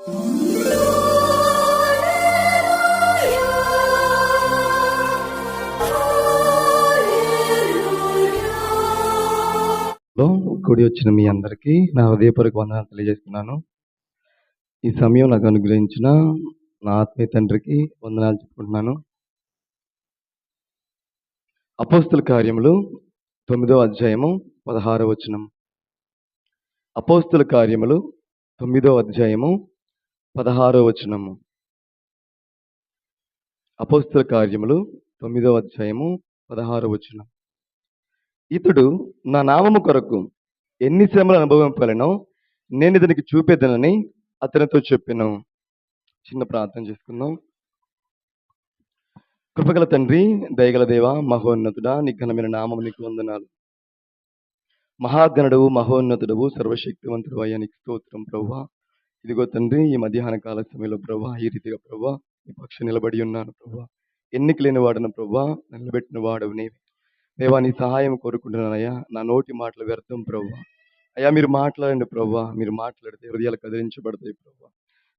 లో కూడి వచ్చిన మీ అందరికీ నా హృదయపూర్వక వందనాలు తెలియజేస్తున్నాను. ఈ సమయం నాకు అనుగ్రహించిన నా ఆత్మీయ తండ్రికి వందనాలు చెప్పుకుంటున్నాను. అపోస్తుల కార్యములు తొమ్మిదో అధ్యాయము పదహారో వచనం. అపోస్తుల కార్యములు తొమ్మిదో అధ్యాయము పదహారో వచనము. అపోస్తుల కార్యములు తొమ్మిదవ అధ్యాయము పదహారో వచనం. ఇతడు నా నామము కొరకు ఎన్ని శ్రమలు అనుభవింపలనో నేను ఇతనికి చూపేదనని అతనితో చెప్పాను. చిన్న ప్రార్థన చేసుకుందాం. కృపగల తండ్రి దయగల దేవ మహోన్నతుడా నిఘనమైన ఘనమైన నీకు వందనాలు. మహాగణుడవు మహోన్నతుడవు సర్వశక్తివంతుడు అయ్యానికి స్తోత్రం ప్రవ్వా ఇదిగో తండ్రి ఈ మధ్యాహ్న కాల సమయంలో ప్రభా ఈ రీతిగా ప్రభా ఈ పక్ష నిలబడి ఉన్నాను ప్రభా. ఎన్నిక లేని వాడను ప్రభా నిలబెట్టిన వాడవు నీవే. దేవా నీ సహాయం కోరుకుంటున్నానయ్యా. నా నోటి మాటలు వ్యర్థం ప్రభా. అయ్యా మీరు మాట్లాడండి ప్రభా. మీరు మాట్లాడితే హృదయాలు కదిలించబడతాయి ప్రభా.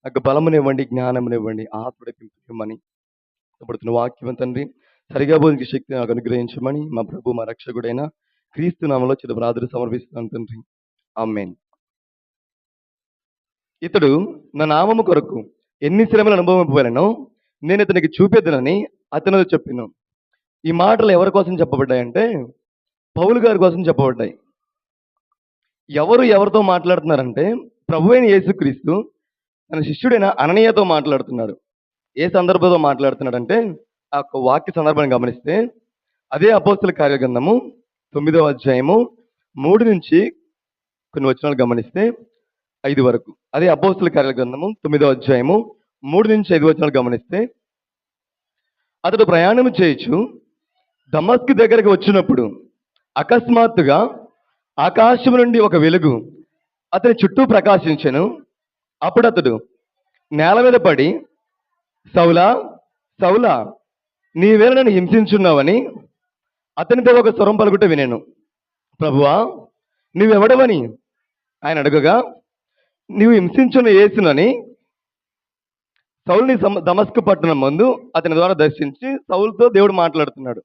నాకు బలమునివ్వండి జ్ఞానమునివ్వండి ఆత్మడిపింపమని పడుతున్న వాక్యం తండ్రి సరిగా బోధించే శక్తి నాకు అనుగ్రహించమని మా ప్రభు మా రక్షకుడైన క్రీస్తు నామలో చిన్న ప్రార్థన సమర్పిస్తున్నాను తండ్రి. ఆమెన్. ఇతడు నా నామము కొరకు ఎన్ని శ్రమలు అనుభవింపగలను నేను ఇతనికి చూపేద్దనని అతను చెప్పాను. ఈ మాటలు ఎవరి కోసం చెప్పబడ్డాయంటే పౌలు గారి కోసం చెప్పబడ్డాయి. ఎవరు ఎవరితో మాట్లాడుతున్నారంటే ప్రభు అయిన యేసుక్రీస్తు తన శిష్యుడైన అననీయతో మాట్లాడుతున్నాడు. ఏ సందర్భంతో మాట్లాడుతున్నాడంటే ఆ యొక్క వాక్య సందర్భాన్ని గమనిస్తే అదే అపోస్తుల కార్యగ్రంథము తొమ్మిదవ అధ్యాయము మూడు నుంచి కొన్ని వచనాలు గమనిస్తే ఐదు వరకు. అదే అపోస్తుల కార్యగ్రంథము తొమ్మిదో అధ్యాయము మూడు నుంచి ఐదు వచనాలు గమనిస్తే అతడు ప్రయాణం చేయొచ్చు దమస్క్ దగ్గరకు వచ్చినప్పుడు అకస్మాత్తుగా ఆకాశం నుండి ఒక వెలుగు అతని చుట్టూ ప్రకాశించను. అప్పుడు అతడు నేల మీద పడి సౌలా సౌలా నీవేళ నన్ను హింసించున్నావని అతనితో ఒక స్వరం పలుకుట వినేను. ప్రభువా నువ్వెవడవని? ఆయన అడగగా నీవు హింసించున్న యేసునని సౌల్ని సమ- దమస్కు పట్టణం ముందు అతని ద్వారా దర్శించి సౌల్తో దేవుడు మాట్లాడుతున్నాడు.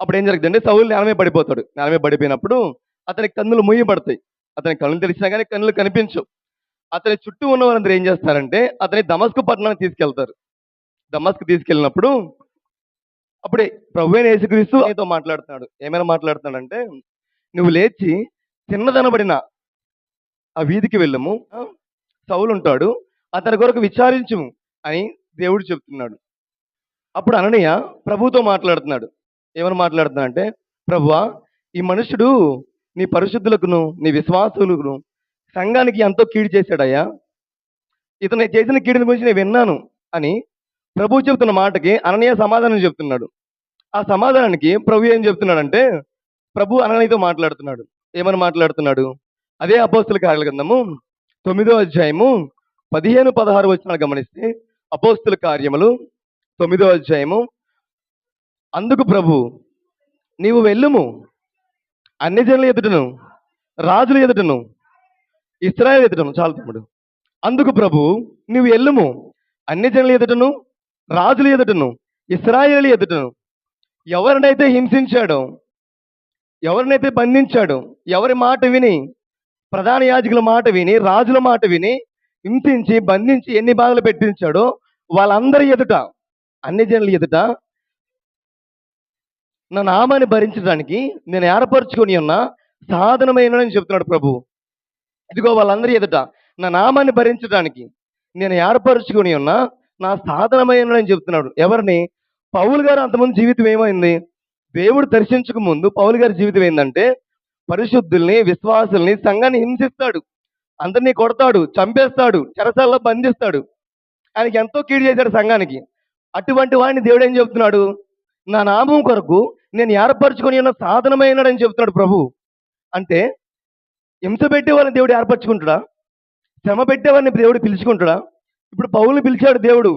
అప్పుడు ఏం జరుగుతుందంటే సౌలు నేలమే పడిపోతాడు. నేలమే పడిపోయినప్పుడు అతని కన్నులు మూయబడతాయి. అతని కళ్ళు తెలిసినా కానీ కన్నులు కనిపించవు అతని చుట్టూ ఉన్న వారందరూ ఏం చేస్తారంటే అతని దమస్కు పట్టణానికి తీసుకెళ్తారు. దమస్కు తీసుకెళ్ళినప్పుడు అప్పుడే ప్రభువైన యేసుక్రీస్తు ఆయనతో మాట్లాడుతున్నాడు. ఏమైనా మాట్లాడుతున్నాడంటే నువ్వు లేచి చిన్నదనబడిన ఆ వీధికి వెళ్ళము. సౌలు ఉంటాడు అతని కొరకు విచారించుము అని దేవుడు చెప్తున్నాడు. అప్పుడు అననయ్య ప్రభుతో మాట్లాడుతున్నాడు. ఏమని మాట్లాడుతున్నా అంటే ప్రభువా ఈ మనుషుడు నీ పరిశుద్ధులకును నీ విశ్వాసులకును సంఘానికి ఎంతో కీడు చేశాడయ్యా. ఇతను చేసిన కీడుని గురించి నేను విన్నాను అని ప్రభు చెప్తున్న మాటకి అననీయ సమాధానం చెప్తున్నాడు. ఆ సమాధానానికి ప్రభు ఏం చెప్తున్నాడంటే ప్రభు అననీయతో మాట్లాడుతున్నాడు. ఏమని మాట్లాడుతున్నాడు? అదే అపోస్తుల కార్యాల గ్రంథము తొమ్మిదో అధ్యాయము పదిహేను పదహారు వచ్చిన గమనిస్తే అపోస్తుల కార్యములు తొమ్మిదో అధ్యాయము. అందుకు ప్రభు నీవు వెళ్ళుము. అన్ని జనుల ఎదుటను రాజుల ఎదుటను ఇస్రాయల్ ఎదుటను చాలు తమ్ముడు. అందుకు ప్రభు నీవు వెళ్ళుము. అన్ని జనుల ఎదుటను రాజుల ఎదుటను ఇస్రాయేల్ ఎదుటను ఎవరినైతే హింసించాడో ఎవరినైతే బంధించాడో ఎవరి మాట విని ప్రధాన యాజకుల మాట విని రాజుల మాట విని హింసించి బంధించి ఎన్ని బాధలు పెట్టించాడో వాళ్ళందరి ఎదుట అన్ని జనుల ఎదుట నా నామాన్ని భరించడానికి నేను ఏర్పరచుకొని ఉన్న సాధనమైనని చెప్తున్నాడు ప్రభు. ఇదిగో వాళ్ళందరి ఎదుట నా నామాన్ని భరించడానికి నేను ఏర్పరచుకొని ఉన్న నా సాధనమైనని చెప్తున్నాడు. ఎవరిని? పౌలు గారు అంతమంది జీవితం ఏమైంది? దేవుడు దర్శించక ముందు పౌలు గారి జీవితం ఏంటంటే పరిశుద్ధుల్ని విశ్వాసుల్ని సంఘాన్ని హింసిస్తాడు. అందరినీ కొడతాడు చంపేస్తాడు చెరసాల్లో బంధిస్తాడు. ఆయనకి ఎంతో కీడు చేశాడు సంఘానికి. అటువంటి వాడిని దేవుడు ఏం చెప్తున్నాడు? నా నామం కొరకు నేను ఏర్పరచుకొని ఉన్న సాధనమైనడని చెప్తున్నాడు ప్రభు. అంటే హింస పెట్టే వాళ్ళని దేవుడు ఏర్పరచుకుంటాడా? శ్రమ పెట్టేవాడిని దేవుడు పిలుచుకుంటాడా? ఇప్పుడు పౌల్ని పిలిచాడు దేవుడు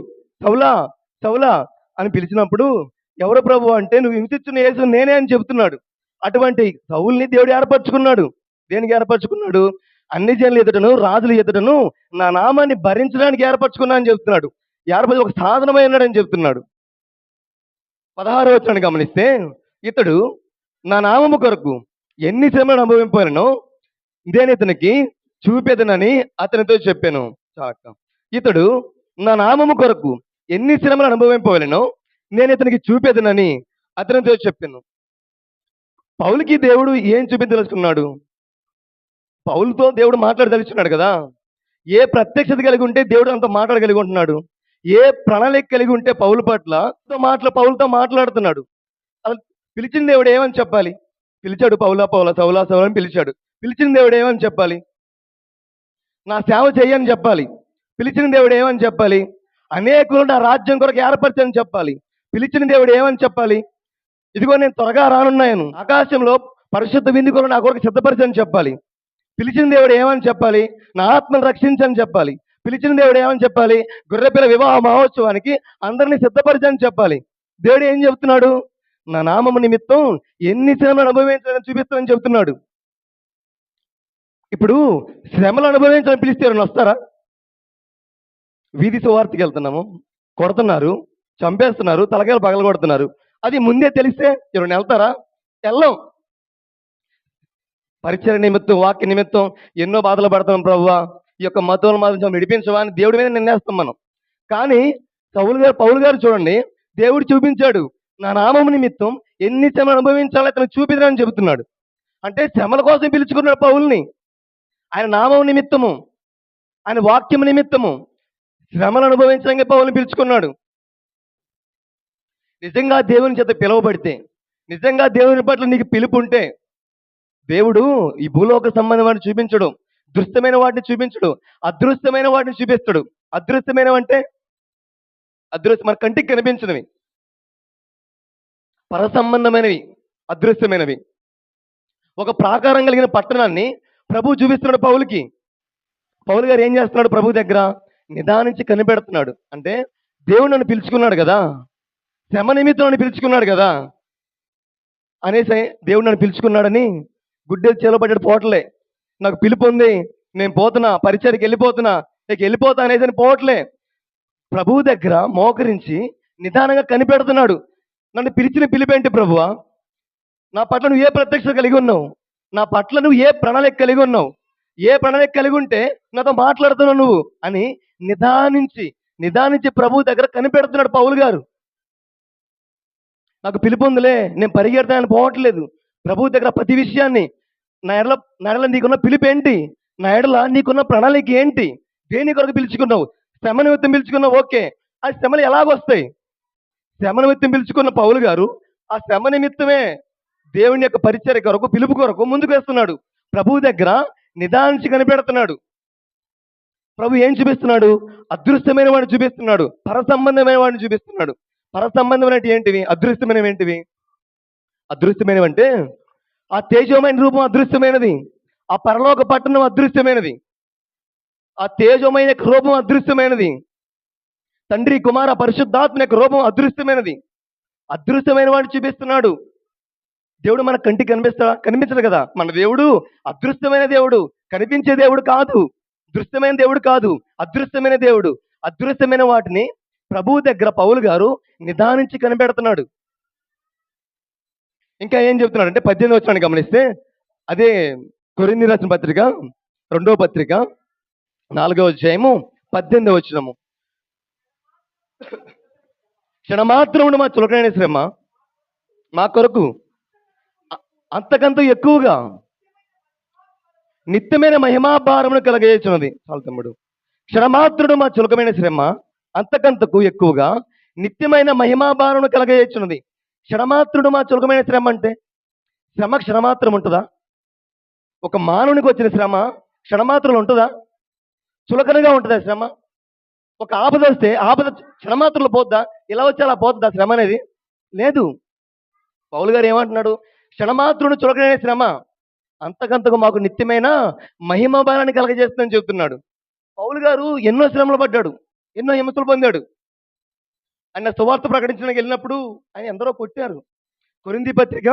సౌలా సౌలా అని పిలిచినప్పుడు ఎవరు ప్రభు అంటే నువ్వు హింసించిన యేసు నేనే అని చెప్తున్నాడు అటువంటి సౌల్ని దేవుడు ఏర్పరచుకున్నాడు. దేనికి ఏర్పరచుకున్నాడు? అన్ని జనుల ఎదుటను రాజుల ఎదుటను నా నామాన్ని భరించడానికి ఏర్పరచుకున్నా అని చెప్తున్నాడు. ఏర్పడి ఒక సాధనమై ఉన్నాడని చెప్తున్నాడు. పదహారు వచ్చాను గమనిస్తే ఇతడు నా నామము కొరకు ఎన్ని శ్రమలు అనుభవింపానో నేను ఇతనికి చూపెదనని అతనితో చెప్పాను. చాక ఇతడు నా నామము కొరకు ఎన్ని శ్రమలు అనుభవింపవలెనో నేను ఇతనికి చూపెదనని అతనితో చెప్పాను. పౌలుకి దేవుడు ఏం చూపించదలుచుకున్నాడు? పౌలుతో దేవుడు మాట్లాడదలుచుకున్నాడు కదా. ఏ ప్రత్యక్షత కలిగి ఉంటే దేవుడు అంత మాట్లాడగలిగి ఉంటున్నాడు? ఏ ప్రణాళిక కలిగి ఉంటే పౌలు పట్ల మాటలు పౌలతో మాట్లాడుతున్నాడు? అసలు పిలిచిన దేవుడు ఏమని చెప్పాలి? పిలిచాడు పౌలా పౌల సౌలా సౌలా అని పిలిచాడు. పిలిచిన దేవుడు ఏమని చెప్పాలి? నా సేవ చేయని చెప్పాలి. పిలిచిన దేవుడు ఏమని చెప్పాలి? అనేకులు నా రాజ్యం కొరకు ఏర్పరచని చెప్పాలి. పిలిచిన దేవుడు ఏమని చెప్పాలి? ఇదిగో నేను త్వరగా రానున్నాను ఆకాశంలో పరిశుద్ధ విందు కొరకు నా కొరకు సిద్ధపరచని చెప్పాలి. పిలిచిన దేవుడు ఏమని చెప్పాలి? నా ఆత్మను రక్షించని చెప్పాలి. పిలిచిన దేవుడు ఏమని చెప్పాలి? గొర్రెపిల్ల వివాహ మహోత్సవానికి అందరినీ సిద్ధపరచని చెప్పాలి. దేవుడు ఏం చెప్తున్నాడు నా నామము నిమిత్తం ఎన్ని శ్రమలు అనుభవించాలని చూపిస్తానని చెప్తున్నాడు ఇప్పుడు శ్రమలు అనుభవించాలని పిలిస్తే ఎవరైనా వస్తారా? వీధి సువార్తకి వెళ్తున్నాము. కొడుతున్నారు. చంపేస్తున్నారు. తలకాయలు పగల కొడుతున్నారు అది ముందే తెలిస్తే ఎవరైనా వెళ్తారా? వెళ్ళం. పరిచయ నిమిత్తం వాక్య నిమిత్తం ఎన్నో బాధలు పడతాం ప్రభువా ఈ యొక్క మతం మాత్రం విడిపించవా అని దేవుడి మీద నిర్ణయిస్తాం మనం. కానీ సౌలు గారు పౌలు గారు చూడండి దేవుడు చూపించాడు. నా నామం నిమిత్తం ఎన్ని శ్రమలు అనుభవించాలో అతను చూపిదని చెబుతున్నాడు. అంటే శ్రమల కోసం పిలుచుకున్నాడు పౌల్ని. ఆయన నామం నిమిత్తము. ఆయన వాక్యం నిమిత్తము. శ్రమలు అనుభవించడానికి పౌల్ని పిలుచుకున్నాడు. నిజంగా దేవుని చేత పిలువబడితే నిజంగా దేవుని పట్ల నీకు పిలుపు ఉంటే దేవుడు ఈ భూలోక సంబంధమైన చూపించడు. దృశ్యమైన వాటిని చూపించడు. అదృశ్యమైన వాటిని చూపిస్తాడు. అదృశ్యమైన అంటే అదృశ్య మన కంటికి కనిపించినవి. పరసంబంధమైనవి అదృశ్యమైనవి. ఒక ప్రాకారం కలిగిన పట్టణాన్ని ప్రభు చూపిస్తున్నాడు పౌలుకి. పౌలు గారు ఏం చేస్తున్నాడు ప్రభు దగ్గర? నిదానించి కనిపెడుతున్నాడు. అంటే దేవుడు నన్ను పిలుచుకున్నాడు కదా. శ్రమ నిమిత్తం నన్ను పిలుచుకున్నాడు కదా. అనేసి దేవుడు నన్ను పిలుచుకున్నాడని గుడ్డేది చేలబడ్డాడు పోవట్లే నాకు పిలుపు ఉంది నేను పోతున్నా పరిచయకి వెళ్ళిపోతున్నా నీకు వెళ్ళిపోతా అనేసి అని పోవట్లే ప్రభువు దగ్గర మోకరించి నిదానంగా కనిపెడుతున్నాడు. నన్ను పిలిచిన పిలిపేంటి ప్రభువా? నా పట్ల నువ్వు ఏ ప్రత్యక్ష కలిగి ఉన్నావు? నా పట్ల నువ్వు ఏ ప్రణాళిక కలిగి ఉన్నావు? ఏ ప్రణాళిక కలిగి ఉంటే నాతో మాట్లాడుతున్నావు నువ్వు? అని నిదానించి నిదానించి ప్రభు దగ్గర కనిపెడుతున్నాడు పౌలు గారు. నాకు పిలుపు ఉందిలే నేను పరిగెడతానని పోవట్లేదు. ప్రభు దగ్గర ప్రతి విషయాన్ని నా ఎడల నా ఎడల నీకున్న పిలుపు ఏంటి నా ఎడల నీకున్న ప్రణాళిక ఏంటి? దేని కొరకు పిలుచుకున్నావు? శ్రమ నిమిత్తం పిలుచుకున్నావు? ఓకే. ఆ శ్రమలు ఎలాగొస్తాయి? శ్రమ నిమిత్తం పిలుచుకున్న పౌలు గారు ఆ శ్రమ నిమిత్తమే దేవుని యొక్క పరిచయ కొరకు పిలుపు కొరకు ముందుకు వేస్తున్నాడు. ప్రభు దగ్గర నిదానించి కనిపెడుతున్నాడు. ప్రభు ఏం చూపిస్తున్నాడు? అదృశ్యమైన వాడిని చూపిస్తున్నాడు. పరసంబంధమైన వాడిని చూపిస్తున్నాడు. పరసంబంధమైనటి ఏంటివి? అదృష్టమైనవి ఏంటివి అదృశ్యమైనవి అంటే ఆ తేజోమైన రూపం అదృశ్యమైనది ఆ పరలోక పట్టణం అదృశ్యమైనది ఆ తేజోమైన రూపం అదృశ్యమైనది తండ్రి కుమార పరిశుద్ధాత్మ యొక్క రూపం అదృశ్యమైనది అదృశ్యమైన వాడిని చూపిస్తున్నాడు. దేవుడు మన కంటికి కనిపిస్తాడా కనిపించడు కదా? మన దేవుడు అదృశ్యమైన దేవుడు. కనిపించే దేవుడు కాదు. దృశ్యమైన దేవుడు కాదు. అదృశ్యమైన దేవుడు. అదృశ్యమైన వాటిని ప్రభువు దగ్గర పౌలు గారు నిదానించి కనిపెడుతున్నాడు. ఇంకా ఏం చెప్తున్నాడు అంటే పద్దెనిమిది వచ్చిన గమనిస్తే అదే కొరింది రాసిన పత్రిక రెండో పత్రిక నాలుగో అధ్యాయము పద్దెనిమిది వచ్చినము క్షణమాత్రమును మా చులకనైన శ్రమ మా కొరకు అంతకంత ఎక్కువగా నిత్యమైన మహిమాభారమును కలగజేసినది. చాలు తమ్ముడు. క్షణమాత్రుడు మా చులకమైన శ్రమ అంతకంతకు ఎక్కువగా నిత్యమైన మహిమాభారమును కలగజేస్తున్నది క్షణమాత్రుడు మా చులకమైన శ్రమ అంటే శ్రమ క్షణమాత్రం ఉంటుందా? ఒక మానవునికి వచ్చిన శ్రమ క్షణమాత్రం ఉంటుందా? చులకనగా ఉంటుందా శ్రమ? ఒక ఆపద వస్తే ఆపద క్షణమాత్రలు పోద్దా? ఇలా వచ్చి అలా పోద్దా శ్రమ అనేది? లేదు. పౌలు గారు ఏమంటున్నాడు? క్షణమాత్రుడు చులకనైన శ్రమ అంతకంతకు మాకు నిత్యమైన మహిమ బలాన్ని కలగజేస్తుందని చెబుతున్నాడు. పౌలు గారు ఎన్నో శ్రమలు పడ్డాడు. ఎన్నో హింసలు పొందాడు. ఆయన సువార్త ప్రకటించడానికి వెళ్ళినప్పుడు ఆయన ఎందరో కొట్టారు. కొరింది పత్రిక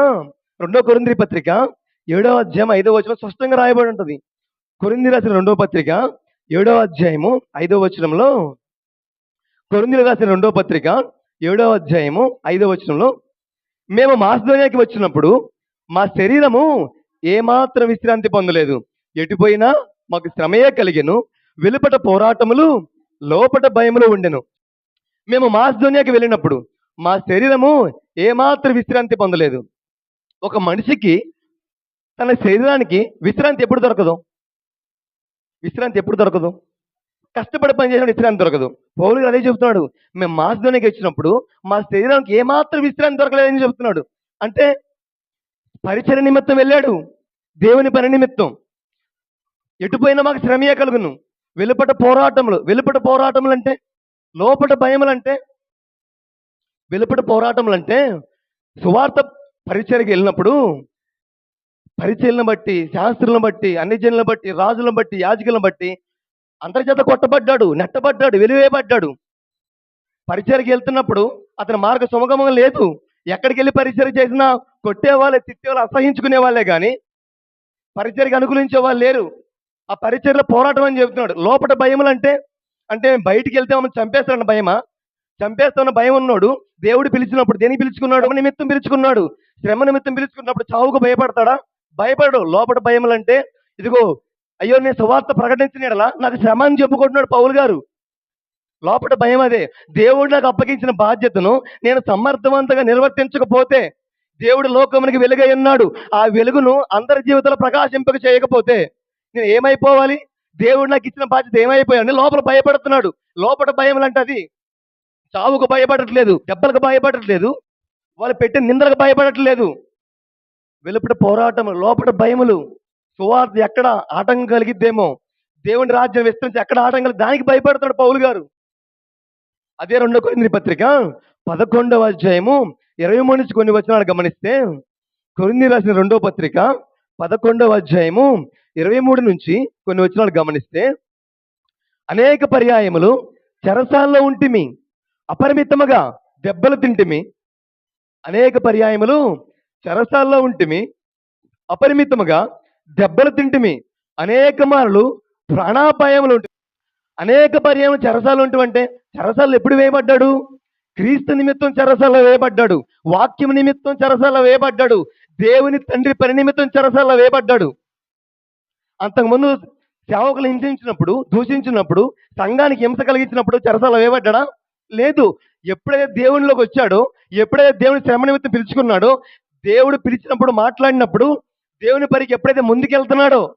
రెండో కొరింది పత్రిక ఏడవ అధ్యాయం ఐదవ వచనం స్పష్టంగా రాయబడి ఉంటుంది. కొరింది రాసిన రెండవ పత్రిక ఏడవ అధ్యాయము ఐదవ వచనంలో కొరింది రాసిన రెండవ పత్రిక ఏడవ అధ్యాయము ఐదవ వచనంలో మేము మాసిదోనియాకి వచ్చినప్పుడు మా శరీరము ఏమాత్రం విశ్రాంతి పొందలేదు. ఎటుపోయినా మాకు శ్రమయే కలిగను. వెలుపట పోరాటములు లోపట భయములు ఉండెను. మేము మాసిదోనియాకి వెళ్ళినప్పుడు మా శరీరము ఏమాత్రం విశ్రాంతి పొందలేదు. ఒక మనిషికి తన శరీరానికి విశ్రాంతి ఎప్పుడు దొరకదు? విశ్రాంతి ఎప్పుడు దొరకదు? కష్టపడి పనిచేసిన విశ్రాంతి దొరకదు. పౌలు గారు అదే చెప్తున్నాడు మేము మాసిదోనికి వచ్చినప్పుడు మా శరీరానికి ఏమాత్రం విశ్రాంతి దొరకలేదని చెప్తున్నాడు అంటే పరిచయ నిమిత్తం వెళ్ళాడు. దేవుని పని నిమిత్తం. ఎటుపోయినా మాకు శ్రమయే కలుగును. వెలుపట పోరాటములు. వెలుపట పోరాటములు అంటే లోపట భయములు అంటే వెలుపట పోరాటములు అంటే సువార్త పరిచయకి వెళ్ళినప్పుడు పరిచయలను బట్టి శాస్త్రులను బట్టి అన్ని జనులను బట్టి రాజులను బట్టి యాజకులను బట్టి అంతర్జాత కొట్టబడ్డాడు నెట్టబడ్డాడు వెలివేయబడ్డాడు. పరిచయకి వెళ్తున్నప్పుడు అతని మార్గ సుమగమం లేదు. ఎక్కడికి వెళ్ళి పరిచయం చేసినా కొట్టేవాళ్ళే తిట్టేవాళ్ళు అసహించుకునే వాళ్ళే కానీ పరిచయకి అనుకూలించే వాళ్ళు లేరు. ఆ పరిచర్లో పోరాటం అని చెప్తున్నాడు. లోపల భయములు అంటే అంటే బయటికి వెళ్తే మమ్మల్ని చంపేస్తాడన్న భయమా? చంపేస్తామన్న భయం ఉన్నాడు దేవుడు పిలిచినప్పుడు దేనికి పిలుచుకున్నాడు? నిమిత్తం పిలుచుకున్నాడు. శ్రమ నిమిత్తం పిలుచుకున్నప్పుడు చావుకు భయపడతాడా? భయపడు లోపల భయములు అంటే ఇదిగో అయ్యో నేను సువార్త ప్రకటించిన నాకు శ్రమ అని చెప్పుకుంటున్నాడు పౌలు గారు. లోపల భయం అదే. దేవుడు నాకు అప్పగించిన బాధ్యతను నేను సమర్థవంతంగా నిర్వర్తించకపోతే దేవుడు లోకమునికి వెలుగై ఉన్నాడు. ఆ వెలుగును అందరి జీవితంలో ప్రకాశింపక చేయకపోతే నేను ఏమైపోవాలి? దేవుడు నాకు ఇచ్చిన బాధ్యత ఏమైపోయాను లోపల భయపడుతున్నాడు. లోపల భయం అంటే అది చావుకు భయపడట్లేదు దెబ్బలకు భయపడట్లేదు వాళ్ళు పెట్టిన నిందలకు భయపడట్లేదు. వెలుపట పోరాటం లోపల భయములు సువార్త ఎక్కడ ఆటంకం కలిగిద్దేమో? దేవుని రాజ్యం విస్తరించి ఎక్కడ ఆటంకం దానికి భయపడుతున్నాడు పౌలు గారు. అదే రెండో కొన్ని పత్రిక పదకొండవ అధ్యాయము ఇరవై మూడు నుంచి కొన్ని వచనాలు గమనిస్తే కొరింది రాసిన రెండో పత్రిక పదకొండవ అధ్యాయము ఇరవై మూడు నుంచి కొన్ని వచ్చినాలు గమనిస్తే అనేక పర్యాయములు చెరసాల్లో ఉంటిమి అపరిమితముగా దెబ్బలు తింటిమి. అనేక పర్యాయములు చెరసాల్లో ఉంటిమి అపరిమితముగా దెబ్బలు తింటిమి. అనేక మార్లు ప్రాణాపాయములు ఉంటి అనేక పర్యాయం చెరసాలు ఉంటమంటే చెరసాలు ఎప్పుడు వేయబడ్డాడు? క్రీస్తు నిమిత్తం చెరసాల వేయబడ్డాడు. వాక్యం నిమిత్తం చెరసాల వేయబడ్డాడు. దేవుని తండ్రి పని నిమిత్తం చెరసాల వేయబడ్డాడు. అంతకుముందు సేవకులు హింసించినప్పుడు దూషించినప్పుడు సంఘానికి హింస కలిగించినప్పుడు చెరసాల వేయబడ్డా? లేదు. ఎప్పుడైతే దేవునిలోకి వచ్చాడో ఎప్పుడైతే దేవుని శ్రమ నిమిత్తం పిలుచుకున్నాడో దేవుడు పిలిచినప్పుడు మాట్లాడినప్పుడు దేవుని పరికి ఎప్పుడైతే ముందుకెళ్తున్నాడో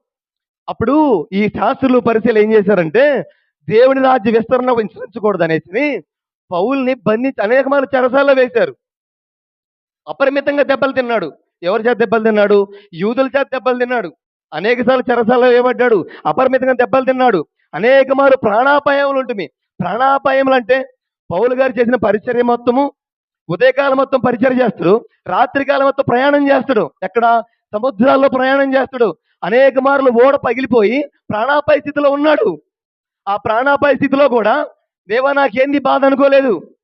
అప్పుడు ఈ శాస్త్రులు పరిశీలి ఏం చేశారంటే దేవుని రాజ్య విస్తరణ విస్తరించకూడదు అనేసి పౌల్ని బంధించి అనేక మంది చెరసాల్లో వేశారు. అపరిమితంగా దెబ్బలు తిన్నాడు. ఎవరి చేత దెబ్బలు తిన్నాడు? యూదుల చేత దెబ్బలు తిన్నాడు. అనేక సార్లు వేయబడ్డాడు. అపరిమితంగా దెబ్బలు తిన్నాడు. అనేక మారు ప్రాణాపాయములు ఉంటుంది ప్రాణాపాయములు అంటే పౌలు గారు చేసిన పరిచర్య మొత్తము ఉదయకాలం మొత్తం పరిచర్య చేస్తాడు. రాత్రికాలం మొత్తం ప్రయాణం చేస్తాడు. ఎక్కడ? సముద్రాల్లో ప్రయాణం చేస్తాడు. అనేక మార్లు ఓడ పగిలిపోయి ప్రాణాపాయ స్థితిలో ఉన్నాడు. ఆ ప్రాణాపాయ స్థితిలో కూడా దేవా నాకేంది బాధ అనుకోలేదు.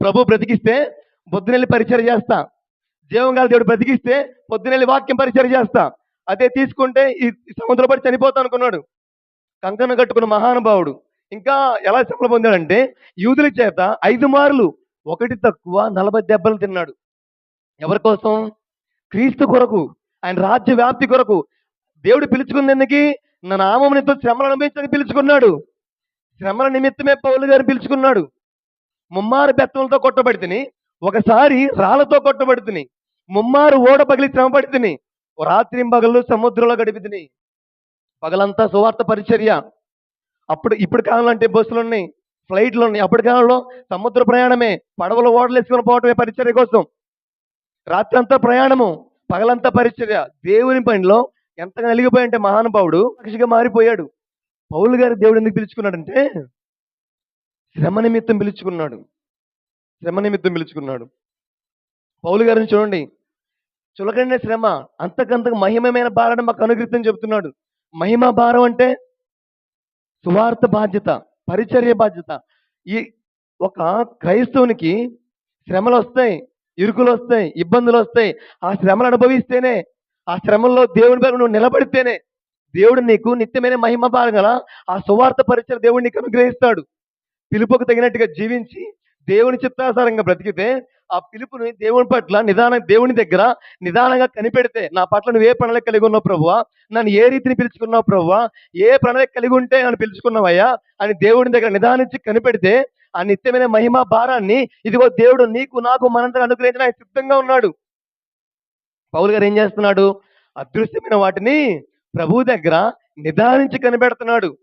ప్రభు బ్రతికిస్తే పొద్దునెళ్ళి పరిచయం చేస్తా. జీవం దేవుడు బ్రతికిస్తే పొద్దునెళ్ళి వాక్యం పరిచయం చేస్తా. అదే తీసుకుంటే ఈ సముద్రం పడి చనిపోతా అనుకున్నాడు. కంకణ కట్టుకున్న మహానుభావుడు. ఇంకా ఎలా శ్రమలు పొందాడంటే యూదుల చేత ఐదు మార్లు ఒకటి తక్కువ నలభై దెబ్బలు తిన్నాడు. ఎవరి కోసం? క్రీస్తు కొరకు ఆయన రాజ్య వ్యాప్తి కొరకు. దేవుడు పిలుచుకున్నందుకు నా నామం నిమిత్తం శ్రమలు అనుభవించడానికి పిలుచుకున్నాడు. శ్రమల నిమిత్తమే పౌలు గారిని పిలుచుకున్నాడు. ముమ్మారు బెత్తలతో కొట్టబడితిని ఒకసారి రాళ్ళతో కొట్టబడితిని ముమ్మారు ఓడ పగిలి శ్రమ పడితిని రాత్రి పగలు సముద్రంలో గడిపితిని. పగలంతా సువార్త పరిచర్య. అప్పుడు ఇప్పుడు కాలంలో అంటే బస్సులు ఉన్నాయి ఫ్లైట్లు ఉన్నాయి. అప్పటి కాలంలో సముద్ర ప్రయాణమే పడవలు ఓడలు పోవటమే పరిచర్య కోసం. రాత్రి అంతా ప్రయాణము పగలంతా పరిచర్య. దేవుని పనిలో ఎంతగా నలిగిపోయి అంటే మహానుభావుడు పక్షిగా మారిపోయాడు. పౌలు గారి దేవుడు ఎందుకు పిలుచుకున్నాడంటే శ్రమ నిమిత్తం పిలుచుకున్నాడు. శ్రమ నిమిత్తం పిలుచుకున్నాడు. పౌలు గారిని చూడండి. చులకనే శ్రమ అంతకంతకు మహిమమైన భారాన్ని మాకు అనుగ్రహితం చెబుతున్నాడు మహిమ భారం అంటే సువార్త బాధ్యత పరిచర్య బాధ్యత. ఈ ఒక క్రైస్తవునికి శ్రమలు వస్తాయి ఇరుకులు వస్తాయి ఇబ్బందులు వస్తాయి. ఆ శ్రమలు అనుభవిస్తేనే ఆ శ్రమల్లో దేవుని పేరు నువ్వు నిలబడితేనే దేవుడు నీకు నిత్యమైన మహిమ భాగల ఆ సువార్త పరిచయం దేవుడు నీకు అనుగ్రహిస్తాడు. పిలుపుకు తగినట్టుగా జీవించి దేవుని చిత్తాసారంగా బ్రతికితే ఆ పిలుపుని దేవుని పట్ల నిదాన దేవుని దగ్గర నిదానంగా కనిపెడితే నా పట్ల నువ్వు ఏ ప్రణాళిక కలిగి ఉన్నావు ప్రభువా? నన్ను ఏ రీతిని పిలుచుకున్నావు ప్రభువా? ఏ ప్రణాళిక కలిగి ఉంటే నన్ను పిలుచుకున్నావయ్యా? అని దేవుని దగ్గర నిదానించి కనిపెడితే ఆ నిత్యమైన మహిమ భారాన్ని ఇదిగో దేవుడు నీకు నాకు మనందరూ అనుగ్రహించిన ఆయన సిద్ధంగా ఉన్నాడు. పౌలు గారు ఏం చేస్తున్నాడు? అదృశ్యమైన వాటిని ప్రభు దగ్గర నిదానించి కనిపెడుతున్నాడు.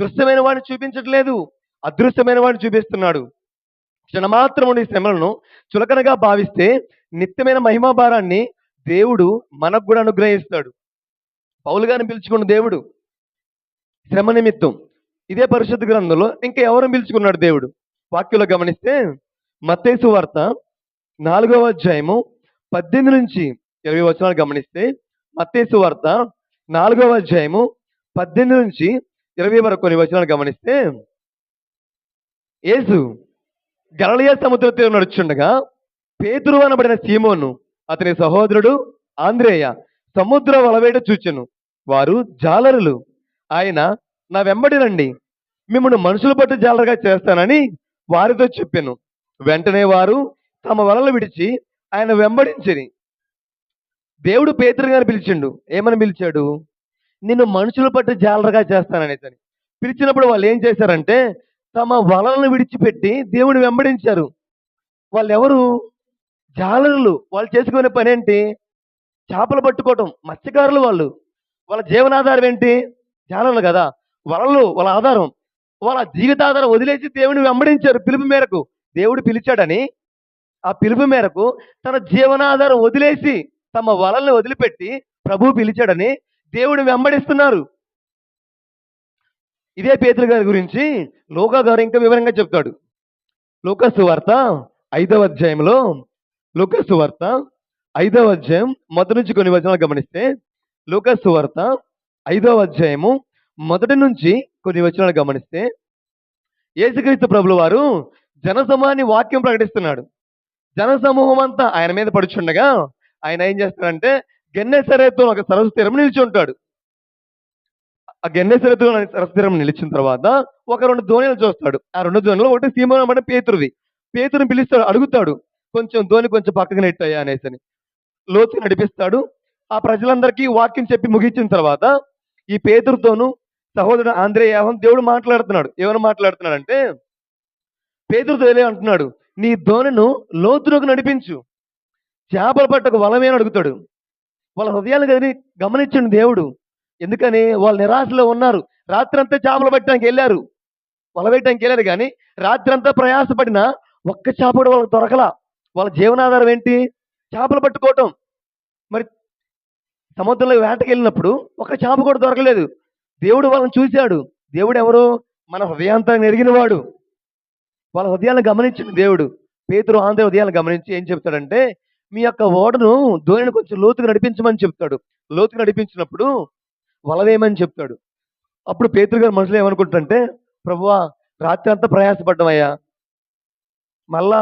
దృశ్యమైన వాడిని చూపించట్లేదు. అదృశ్యమైన వాడిని చూపిస్తున్నాడు. క్షణమాత్రము నీ శ్రమలను చులకనగా భావిస్తే నిత్యమైన మహిమా భారాన్ని దేవుడు మనకు కూడా అనుగ్రహిస్తాడు. పౌలు గారిని పిలుచుకున్న దేవుడు శ్రమ నిమిత్తం. ఇదే పరిశుద్ధ గ్రంథంలో ఇంకా ఎవరు పిలుచుకున్నాడు దేవుడు? వాక్యంలో గమనిస్తే మత్తేసు వార్త నాలుగవ అధ్యాయము పద్దెనిమిది నుంచి ఇరవై వచనాలు గమనిస్తే మత్తేసు వార్త నాలుగవ అధ్యాయము పద్దెనిమిది నుంచి ఇరవై వరకు కొన్ని వచనాలు గమనిస్తే యేసు గలలియ సముద్ర తీరం నడుచుండగా పేతురు అనబడిన సీమోను అతని సహోదరుడు ఆంధ్రేయ సముద్ర వలవేట చూచెను. వారు జాలరులు. ఆయన నా వెంబడి రండి. మిమ్మల్ని మనుషులు పట్టు జాలరుగా చేస్తానని వారితో చెప్పాను. వెంటనే వారు తమ వలలు విడిచి ఆయన వెంబడించిరి. దేవుడు పేతురు గారిని పిలిచిండు. ఏమని పిలిచాడు? నిన్ను మనుషులు పట్టు జాలరుగా చేస్తానని అని. పిలిచినప్పుడు వాళ్ళు ఏం చేశారంటే తమ వలలను విడిచిపెట్టి దేవుని వెంబడించారు. వాళ్ళు ఎవరు జాలరులు. వాళ్ళు చేసుకునే పని ఏంటి చేపలు పట్టుకోవటం. మత్స్యకారులు వాళ్ళు. వాళ్ళ జీవనాధారం ఏంటి? జాలరులు కదా. వలలు వాళ్ళ ఆధారం. వాళ్ళ జీవితాధారం వదిలేసి దేవుని వెంబడించారు పిలుపు మేరకు. దేవుడు పిలిచాడని ఆ పిలుపు మేరకు తన జీవనాధారం వదిలేసి తమ వలల్ని వదిలిపెట్టి ప్రభు పిలిచాడని దేవుని వెంబడిస్తున్నారు. ఇదే పేతులు గారి గురించి లోకా గారు ఇంకా వివరంగా చెప్తాడు. లోకస్సు వార్త ఐదవ అధ్యాయంలో లోకస్సు వార్త ఐదవ అధ్యాయం మొదటి నుంచి కొన్ని వచనాలు గమనిస్తే లోకస్సు వార్త ఐదవ అధ్యాయము మొదటి నుంచి కొన్ని వచనాలు గమనిస్తే యేసుక్రీస్తు ప్రభులు వారు జనసమూహాన్ని వాక్యం ప్రకటిస్తున్నాడు. జనసమూహం అంతా ఆయన మీద పడుచుండగా ఆయన ఏం చేస్తాడంటే గెన్నెసరేతో ఒక సరస్సు తీరం నిలిచి ఉంటాడు. ఆ గెన్నెసరేతో సరస్సు నిలిచిన తర్వాత ఒక రెండు ధోనిలు చూస్తాడు. ఆ రెండు ధోనిలో ఒకటి సీమోన్ అంటే పేతురుది పేతురుని పిలుస్తాడు అడుగుతాడు కొంచెం ధోని కొంచెం పక్కకు నెట్టయ్యా అనేసి అని. లోతు నడిపిస్తాడు. ఆ ప్రజలందరికీ వాక్యం చెప్పి ముగించిన తర్వాత ఈ పేతురుతోను సహోదరుడు ఆంధ్రేయాహం దేవుడు మాట్లాడుతున్నాడు. ఏమని మాట్లాడుతున్నాడంటే పేతురుతో వెళ్ళే అంటున్నాడు నీ ధోనిను లోతులోకి నడిపించు. చేపలు పట్టకు వలమే అని అడుగుతాడు. వాళ్ళ హృదయాలు గది గమనించండి దేవుడు. ఎందుకని వాళ్ళు నిరాశలో ఉన్నారు. రాత్రంతా చేపలు పట్టడానికి వెళ్ళారు. వల వేయటానికి వెళ్ళారు కానీ రాత్రంతా ప్రయాసపడిన ఒక్క చేప కూడా వాళ్ళకి దొరకలా. వాళ్ళ జీవనాధారం ఏంటి? చేపలు పట్టుకోవటం. మరి సముద్రంలో వేటకి వెళ్ళినప్పుడు ఒక చేప కూడా దొరకలేదు. దేవుడు వాళ్ళని చూశాడు. దేవుడు ఎవరు? మన హృదయాంతాన్ని ఎరిగినవాడు. వాళ్ళ హృదయాలను గమనించిన దేవుడు. పేతురు ఆంధ్ర హృదయాలను గమనించి ఏం చెప్తాడంటే మీ యొక్క ఓడను ధోనిని కొంచెం లోతుకు నడిపించమని చెప్తాడు. లోతుకు నడిపించినప్పుడు వలవేయమని చెప్తాడు. అప్పుడు పేతురు గారు మనసులో ఏమనుకుంటారంటే ప్రభువా రాత్రి అంతా ప్రయాసపడ్డామయ్యా మళ్ళా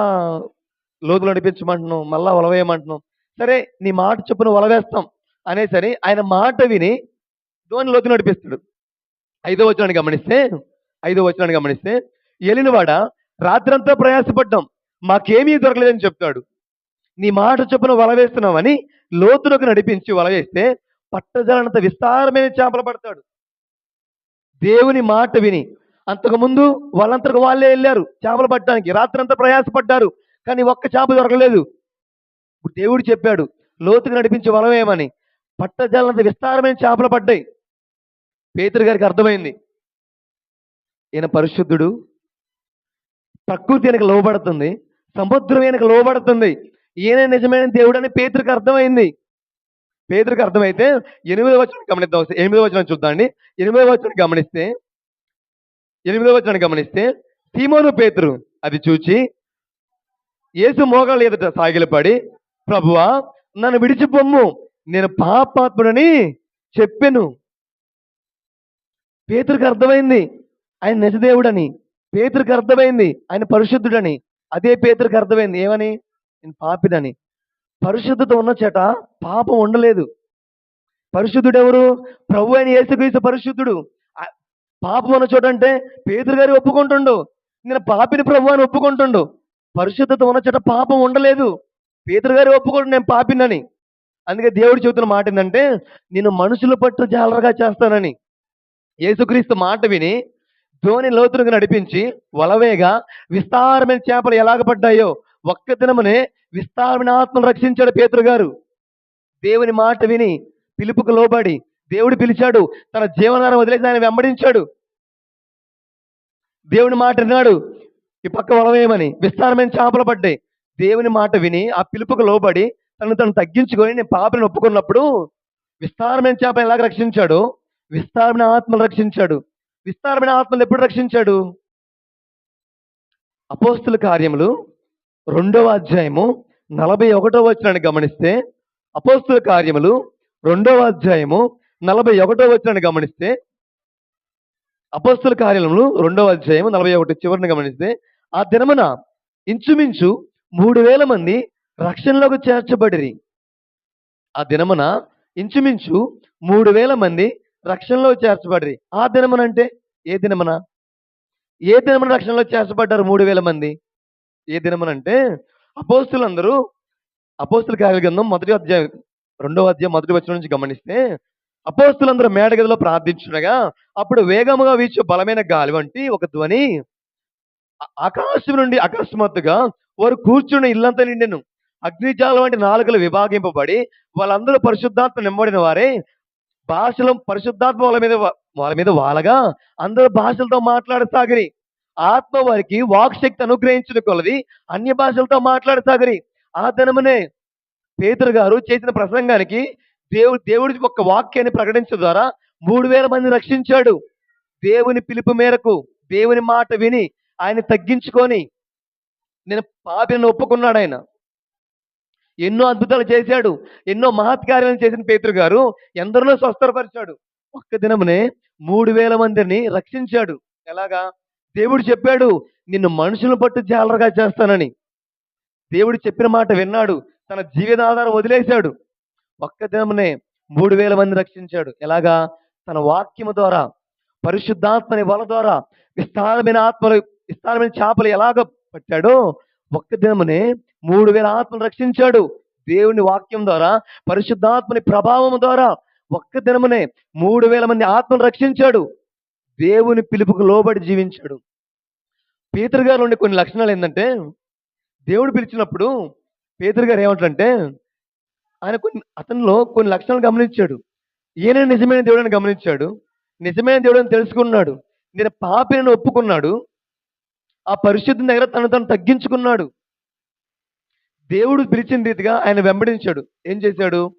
లోతులు నడిపించమంటున్నాం మళ్ళా వలవేయమంటున్నాం. సరే నీ మాట చొప్పున వలవేస్తాం అనేసరి ఆయన మాట విని ధోని లోతు నడిపిస్తాడు. ఐదో వచనాన్ని గమనిస్తే ఐదో వచనాన్ని గమనిస్తే ఎలినవాడ రాత్రంతా ప్రయాసపడ్డాం. మాకేమీ దొరకలేదని చెప్తాడు. నీ మాట చొప్పున వల వేస్తున్నామని నడిపించి వల వేస్తే పట్టజాలంత విస్తారమైన చేపలు పడతాడు. దేవుని మాట విని అంతకుముందు వాళ్ళంతకు వాళ్ళే వెళ్ళారు చేపలు పట్టడానికి. రాత్రంతా ప్రయాసపడ్డారు కానీ ఒక్క చేప దొరకలేదు. ఇప్పుడు దేవుడు చెప్పాడు లోతుకు నడిపించే వలమేమని పట్టజాలంత విస్తారమైన చేపలు పడ్డాయి. పేతురు గారికి అర్థమైంది ఈయన పరిశుద్ధుడు ప్రకృతి వెనక లోబడుతుంది సముద్రం వెనక లోబడుతుంది. ఈయన నిజమైన దేవుడు అని పేతురికి అర్థమైంది. పేతురికి అర్థమైతే ఎనిమిదో వచనం గమనిద్దాం ఎనిమిదో వచనం చూద్దాండి ఎనిమిదో వచనం గమనిస్తే ఎనిమిదో వచనం గమనిస్తే సీమోను పేతురు అది చూచి ఏసు మోకాళ్ళ ఎదుట సాగిలపడి ప్రభువా నన్ను విడిచిపొమ్ము. నేను పాపాత్ముడని చెప్పాను. పేతురికి అర్థమైంది ఆయన నిజదేవుడని. పేతురికి అర్థమైంది ఆయన పరిశుద్ధుడని. అదే పేతురికి అర్థమైంది ఏమని? నేను పాపినని. పరిశుద్ధత ఉన్న చేట పాపం ఉండలేదు. పరిశుద్ధుడు ఎవరు ప్రభు అయిన యేసుక్రీస్తు పరిశుద్ధుడు. పాపం ఉన్న చోట అంటే పేదరు గారు ఒప్పుకుంటుండు. నేను పాపిని ప్రభు అని ఒప్పుకుంటుండు. పరిశుద్ధత ఉన్న చోట పాపం ఉండలేదు. పేదరు గారు ఒప్పుకుంటు నేను పాపినని. అందుకే దేవుడు చెబుతున్న మాట ఏంటంటే నేను మనుషుల పట్టు జాలరగా చేస్తానని. యేసుక్రీస్తు మాట విని ధోని లోతులకు నడిపించి వలవేగా విస్తారమైన చేపలు ఎలాగ పడ్డాయో ఒక్క దినమునే విస్తారమైన ఆత్మను రక్షించాడు పేతురు గారు. దేవుని మాట విని పిలుపుకు లోబడి దేవుడు పిలిచాడు తన జీవనాన్ని వదిలేసి ఆయన వెంబడించాడు. దేవుని మాట విన్నాడు ఈ పక్క వలవేయమని విస్తారమైన చేపలు పడ్డాయి. దేవుని మాట విని ఆ పిలుపుకు లోబడి తను తను తగ్గించుకొని నేను పాపని ఒప్పుకున్నప్పుడు విస్తారమైన చేప ఎలాగ రక్షించాడు? విస్తారమైన ఆత్మను రక్షించాడు. విస్తారమైన ఆత్మలు ఎప్పుడు రక్షించాడు? అపోస్తుల కార్యములు రెండవ అధ్యాయము నలభై ఒకటో వచనాన్ని గమనిస్తే అపోస్తుల కార్యములు రెండవ అధ్యాయము నలభై ఒకటో వచనాన్ని గమనిస్తే అపోస్తుల కార్యములు రెండవ అధ్యాయము నలభై ఒకటి చివరిని గమనిస్తే ఆ దినమున ఇంచుమించు మూడు వేల మంది రక్షణలోకి చేర్చబడిరి. ఆ దినమున ఇంచుమించు మూడు వేల మంది రక్షణలో చేర్చబడిరి. ఆ దినమున అంటే ఏ దినమున? ఏ దినమున రక్షణలో చేర్చబడ్డారు మూడు వేల మంది? ఏ దినమనంటే అపోస్తులందరూ అపోస్తుల కార్యాల గ్రంథం మొదటి అధ్యాయం రెండవ అధ్యాయం మొదటి వచ్చిన నుంచి గమనిస్తే అపోస్తులందరూ మేడగదిలో ప్రార్థించుండగా అప్పుడు వేగముగా వీచే బలమైన గాలి వంటి ఒక ధ్వని ఆకాశం నుండి అకస్మాత్తుగా వారు కూర్చున్న ఇల్లంతా నిండెను. అగ్నిజాల వంటి నాలుకలు విభాగింపబడి వాళ్ళందరూ పరిశుద్ధాత్మ నింబడిన వారే భాషలో పరిశుద్ధాత్మ వాళ్ళ మీద వాళ్ళ మీద వాలగా అందరూ భాషలతో మాట్లాడసాగిరి. ఆత్మ వారికి వాక్శక్తి అనుగ్రహించిన కొలది. అన్య భాషలతో మాట్లాడసాగరి ఆ దినమునే పేతురు గారు చేసిన ప్రసంగానికి దేవుడు దేవుడి ఒక వాక్యాన్ని ప్రకటించడం ద్వారా మూడు వేల మంది రక్షించాడు. దేవుని పిలుపు మేరకు దేవుని మాట విని ఆయన తగ్గించుకొని నేను పాపిని ఒప్పుకున్నాడు ఆయన. ఎన్నో అద్భుతాలు చేశాడు. ఎన్నో మహత్కార్యాలు చేసిన పేతురు గారు ఎందరిలో స్వస్థపరిచాడు. ఒక్క దినమునే మూడు వేల మందిని రక్షించాడు. ఎలాగా? దేవుడు చెప్పాడు నిన్ను మనుషులను పట్టు జాలరగా చేస్తానని. దేవుడు చెప్పిన మాట విన్నాడు తన జీవితాధారం వదిలేశాడు. ఒక్క దినమునే మూడు వేల మంది రక్షించాడు. ఎలాగా? తన వాక్యము ద్వారా పరిశుద్ధాత్మని వల ద్వారా విస్తారమైన ఆత్మలు విస్తారమైన చేపలు ఎలాగ పట్టాడో ఒక్క దినమునే మూడు వేల ఆత్మలు రక్షించాడు. దేవుని వాక్యం ద్వారా పరిశుద్ధాత్మని ప్రభావం ద్వారా ఒక్క దినమునే మూడు వేల మంది ఆత్మలు రక్షించాడు. దేవుని పిలుపుకు లోబడి జీవించాడు. పీతర్ గారు ఉండే కొన్ని లక్షణాలు ఏంటంటే దేవుడు పిలిచినప్పుడు పేదరు గారు ఏమంటారంటే ఆయన కొన్ని అతనిలో కొన్ని లక్షణాలు గమనించాడు. ఈయన నిజమైన దేవుడని గమనించాడు. నిజమైన దేవుడని తెలుసుకున్నాడు. నేను పాపిని ఒప్పుకున్నాడు. ఆ పరిశుద్ధి దగ్గర తను తను తగ్గించుకున్నాడు. దేవుడు పిలిచిన రీతిగా ఆయన వెంబడించాడు. ఏం చేశాడు?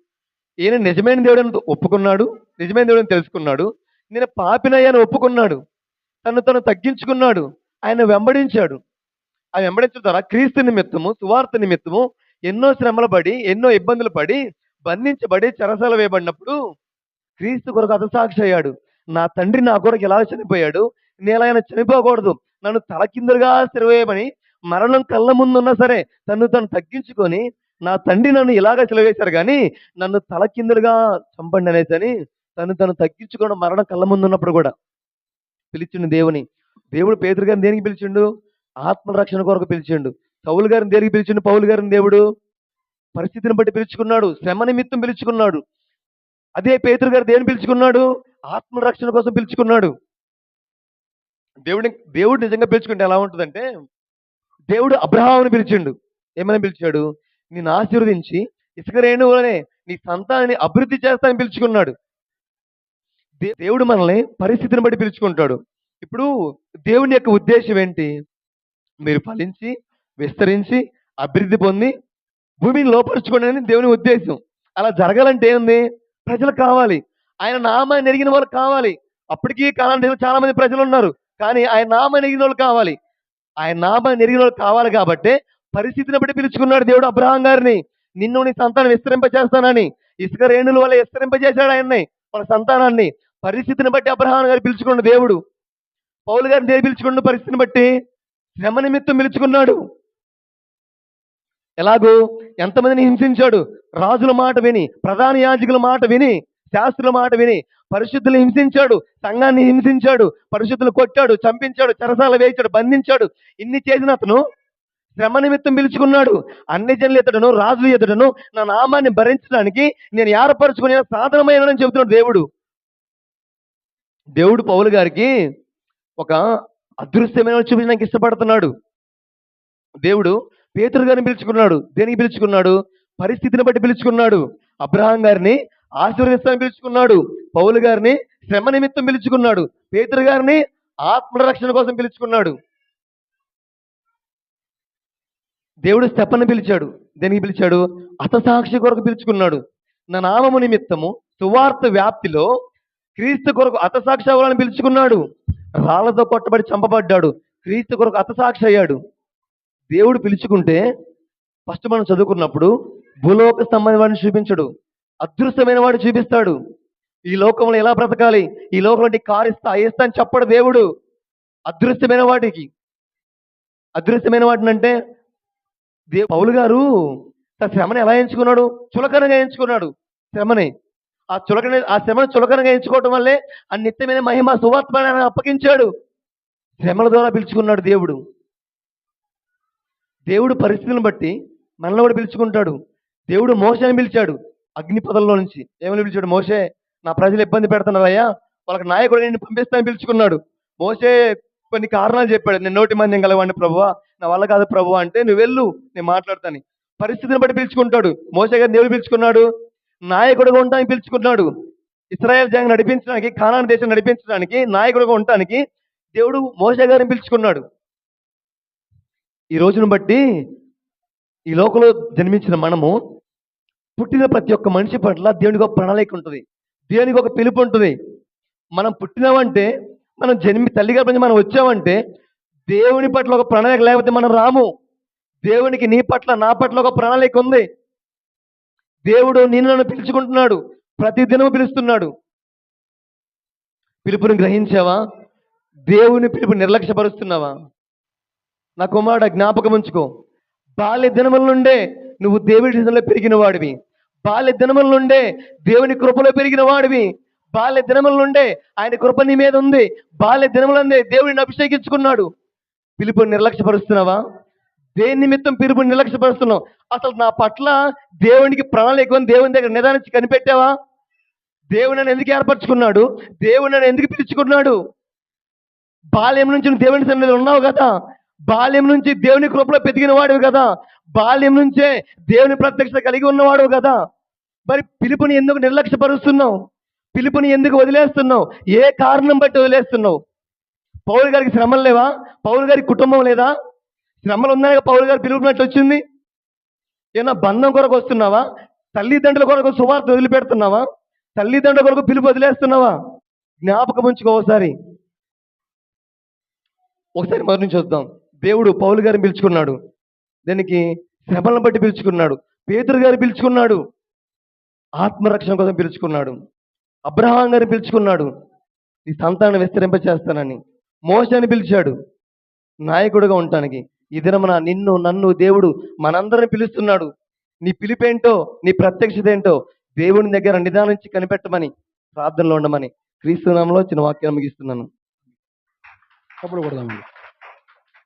ఈయన నిజమైన దేవుడని ఒప్పుకున్నాడు. నిజమైన దేవుడని తెలుసుకున్నాడు. నేను పాపినయ్యాను ఒప్పుకున్నాడు. తను తను తగ్గించుకున్నాడు. ఆయన వెంబడించాడు. ఆ వెంబడించడం ద్వారా క్రీస్తు నిమిత్తము సువార్త నిమిత్తము ఎన్నో శ్రమలు పడి ఎన్నో ఇబ్బందులు పడి బంధించబడి చెరసల వేయబడినప్పుడు క్రీస్తు కొరకు అతసాక్షి అయ్యాడు. నా తండ్రి నా కొరకు ఎలా చనిపోయాడు? నేను ఆయన చనిపోకూడదు. నన్ను తలకిందులుగా సిరవేయమని మరణం కళ్ళ ముందున్నా సరే తను తను తగ్గించుకొని నా తండ్రి నన్ను ఇలాగ సెలవేశారు కానీ నన్ను తలకిందులుగా చంపండి అనేసని తను తను తగ్గించుకోవడం మరణం కళ్ళ ముందు ఉన్నప్పుడు కూడా పిలిచిండు దేవుని. దేవుడు పేదరు గారిని దేనికి పిలిచిండు? ఆత్మరక్షణ కొరకు పిలిచిండు. సౌలు గారిని దేనికి పిలిచిండు? పౌలు గారిని దేవుడు? పరిస్థితిని బట్టి పిలుచుకున్నాడు. శ్రమ నిమిత్తం పిలుచుకున్నాడు. అదే పేతురు గారు దేని పిలుచుకున్నాడు? ఆత్మరక్షణ కోసం పిలుచుకున్నాడు. దేవుడిని దేవుడు నిజంగా పిలుచుకుంటే ఎలా ఉంటుందంటే దేవుడు అబ్రహాముని పిలిచిండు. ఏమని పిలిచాడు? నేను ఆశీర్వదించి ఇసుక రేణువులనే నీ సంతానాన్ని అభివృద్ధి చేస్తానని పిలుచుకున్నాడు. దేవుడు మనల్ని పరిస్థితిని బట్టి పిలుచుకుంటాడు. ఇప్పుడు దేవుని యొక్క ఉద్దేశం ఏంటి? మీరు ఫలించి విస్తరించి అభివృద్ధి పొంది భూమిని లోపరుచుకోండి అని దేవుని ఉద్దేశం. అలా జరగాలంటే ఏంది? ప్రజలు కావాలి. ఆయన నామాన్ని ఎరిగిన వాళ్ళు కావాలి. అప్పటికీ కాలం చాలా మంది ప్రజలు ఉన్నారు. కానీ ఆయన నామాన్ని ఎరిగిన వాళ్ళు కావాలి. ఆయన నామాన్ని ఎరిగిన వాళ్ళు కావాలి కాబట్టి పరిస్థితిని బట్టి పిలుచుకున్నాడు దేవుడు అబ్రహాం గారిని. నిన్ను నీ సంతానం విస్తరింపజేస్తానని ఇసుక రేణుల వల్ల విస్తరింపజేశాడు ఆయన్ని వాళ్ళ సంతానాన్ని. పరిస్థితిని బట్టి అబ్రహాం గారు పిలుచుకున్న దేవుడు. పౌలు గారిని దేని పిలుచుకున్న పరిస్థితిని బట్టి శ్రమ నిమిత్తం పిలుచుకున్నాడు. ఎలాగో ఎంతమందిని హింసించాడు? రాజుల మాట విని ప్రధాన యాజకుల మాట విని శాస్త్రుల మాట విని పరిశుద్ధులు హింసించాడు సంఘాన్ని హింసించాడు పరిశుద్ధులు కొట్టాడు చంపించాడు చెరసాల వేయించాడు బంధించాడు. ఇన్ని చేసిన అతను శ్రమ నిమిత్తం పిలుచుకున్నాడు. అన్ని జనులు ఎదుటను రాజులు ఎదుటను నా నామాన్ని భరించడానికి నేను ఏర్పరచుకునే సాధనమైనని చెబుతున్నాడు దేవుడు. దేవుడు పౌలు గారికి ఒక అదృశ్యమైన చూపించడానికి ఇష్టపడుతున్నాడు. దేవుడు పేతురు గారిని పిలుచుకున్నాడు దేనికి పిలుచుకున్నాడు? పరిస్థితిని బట్టి పిలుచుకున్నాడు. అబ్రహాం గారిని ఆశీర్వదిస్తానికి పిలుచుకున్నాడు. పౌలు గారిని శ్రమ నిమిత్తం పిలుచుకున్నాడు. పేతురు గారిని ఆత్మరక్షణ కోసం పిలుచుకున్నాడు. దేవుడు స్టెప్పని పిలిచాడు. దేనికి పిలిచాడు? అతసాక్షి కొరకు పిలుచుకున్నాడు. నా నామము నిమిత్తము సువార్త వ్యాప్తిలో క్రీస్తు కొరకు అతసాక్షి అవ్వాలని పిలుచుకున్నాడు. రాళ్ళతో కొట్టబడి చంపబడ్డాడు. క్రీస్తు కొరకు అతసాక్షి అయ్యాడు దేవుడు పిలుచుకుంటే ఫస్ట్ మనం చదువుకున్నప్పుడు భూలోక సంబంధమైన వాడిని చూపించడు. అదృశ్యమైన వాడు చూపిస్తాడు. ఈ లోకంలో ఎలా బ్రతకాలి? ఈ లోకంలో నీకు కారు ఇస్తా ఇస్తా అని చెప్పడు దేవుడు. అదృశ్యమైన వాటికి. అదృశ్యమైన వాటిని అంటే దేవు పౌలు గారు తన శ్రమని ఎలా ఎంచుకున్నాడు? చులకనగా ఎంచుకున్నాడు. శ్రమని. ఆ చులకన ఆ శ్రమను చులకనగా ఎంచుకోవటం వల్లే ఆ నిత్యమైన మహిమ సువాత్మని అప్పగించాడు. శ్రమల ద్వారా పిలుచుకున్నాడు దేవుడు. దేవుడు పరిస్థితులను బట్టి మనల్ని కూడా పిలుచుకుంటాడు. దేవుడు మోసని పిలిచాడు అగ్ని పదల్లో నుంచి. ఏమని పిలిచాడు? మోసే నా ప్రజలు ఇబ్బంది పెడుతున్నారయ్యా. వాళ్ళకి నాయకుడు నేను పంపిస్తానని పిలుచుకున్నాడు. మోసే కొన్ని కారణాలు చెప్పాడు. నేను నోటి మంది కలవాడిని ప్రభువా. నా వల్ల కాదు ప్రభు అంటే నువ్వు వెళ్ళు నేను మాట్లాడతాను. పరిస్థితిని బట్టి పిలుచుకుంటాడు. మోసే గారిని దేవుడు పిలుచుకున్నాడు. నాయకుడుగా ఉంటానికి పిలుచుకున్నాడు ఇస్రాయేల్ జంగ నడిపించడానికి ఖానాన్ దేశం నడిపించడానికి నాయకుడుగా ఉండటానికి దేవుడు మోసే గారిని పిలుచుకున్నాడు. ఈ రోజును బట్టి ఈ లోకంలో జన్మించిన మనము పుట్టిన ప్రతి ఒక్క మనిషి పట్ల దేవునికి ఒక ప్రణాళిక ఉంటుంది. దేవునికి ఒక పిలుపు ఉంటుంది. మనం పుట్టినామంటే మనం జన్మి తల్లి గారి నుంచి మనం వచ్చామంటే దేవుని పట్ల ఒక ప్రణాళిక లేకపోతే మనం రాము. దేవునికి నీ పట్ల నా పట్ల ఒక ప్రణాళిక ఉంది. దేవుడు నిన్ను నన్ను పిలుచుకుంటున్నాడు. ప్రతి దినము పిలుస్తున్నాడు. పిలుపుని గ్రహించావా? దేవుని పిలుపు నిర్లక్ష్యపరుస్తున్నావా? నా కుమారుడు జ్ఞాపకం ఉంచుకో. బాల్య దినముల నుండే నువ్వు దేవుడి దినంలో పెరిగిన వాడివి బాల్య దినముల నుండే దేవుని కృపలో పెరిగిన వాడివి బాల్య దినముల నుండే ఆయన కృప నీ మీద ఉంది. బాల్య దినములందే దేవుడిని అభిషేకించుకున్నాడు. పిలుపుని నిర్లక్ష్యపరుస్తున్నావా? దేని నిమిత్తం పిలుపుని నిర్లక్ష్యపరుస్తున్నావు? అసలు నా పట్ల దేవునికి ప్రణాళిక ఎక్కువ దేవుని దగ్గర నిదానించి కనిపెట్టావా? దేవుని నన్ను ఎందుకు ఏర్పరచుకున్నాడు? దేవుని నన్ను ఎందుకు పిలుచుకున్నాడు బాల్యం నుంచి దేవుని సన్నిధిలో ఉన్నావు కదా. బాల్యం నుంచి దేవుని కృపలో పెరిగిన వాడివి కదా. బాల్యం నుంచే దేవుని ప్రత్యక్షత కలిగి ఉన్నవాడు కదా. మరి పిలుపుని ఎందుకు నిర్లక్ష్యపరుస్తున్నావు? పిలుపుని ఎందుకు వదిలేస్తున్నావు? ఏ కారణం బట్టి వదిలేస్తున్నావు? పౌరు గారికి శ్రమలు లేవా? పౌరు గారికి కుటుంబం లేదా? శ్రమలు ఉన్నాయి పౌరు గారు పిలుపునట్టు వచ్చింది ఏమన్నా బంధం కొరకు వస్తున్నావా? తల్లిదండ్రుల కొరకు సువార్త వదిలిపెడుతున్నావా? తల్లిదండ్రుల కొరకు పిలుపు వదిలేస్తున్నావా? జ్ఞాపకం ఉంచుకో ఒకసారి. ఒకసారి మొదటి నుంచి వద్దాం. దేవుడు పౌలు గారిని పిలుచుకున్నాడు. దానికి? శ్రమలను బట్టి పిలుచుకున్నాడు. పేతురు గారు పిలుచుకున్నాడు. ఆత్మరక్షణ కోసం పిలుచుకున్నాడు. అబ్రహాం గారిని పిలుచుకున్నాడు. ఈ సంతానం విస్తరింప చేస్తానని మోసాన్ని పిలిచాడు. నాయకుడిగా ఉండటానికి. ఈ దినమున నిన్ను నన్ను దేవుడు మనందరిని పిలుస్తున్నాడు. నీ పిలిపేంటో నీ ప్రత్యక్షత ఏంటో దేవుని దగ్గర నిదానించి కనిపెట్టమని ప్రార్థనలో ఉండమని క్రీస్తునామంలో చిన్న వాక్యం ముగిస్తున్నాను. చప్పుడు కొడదామండి.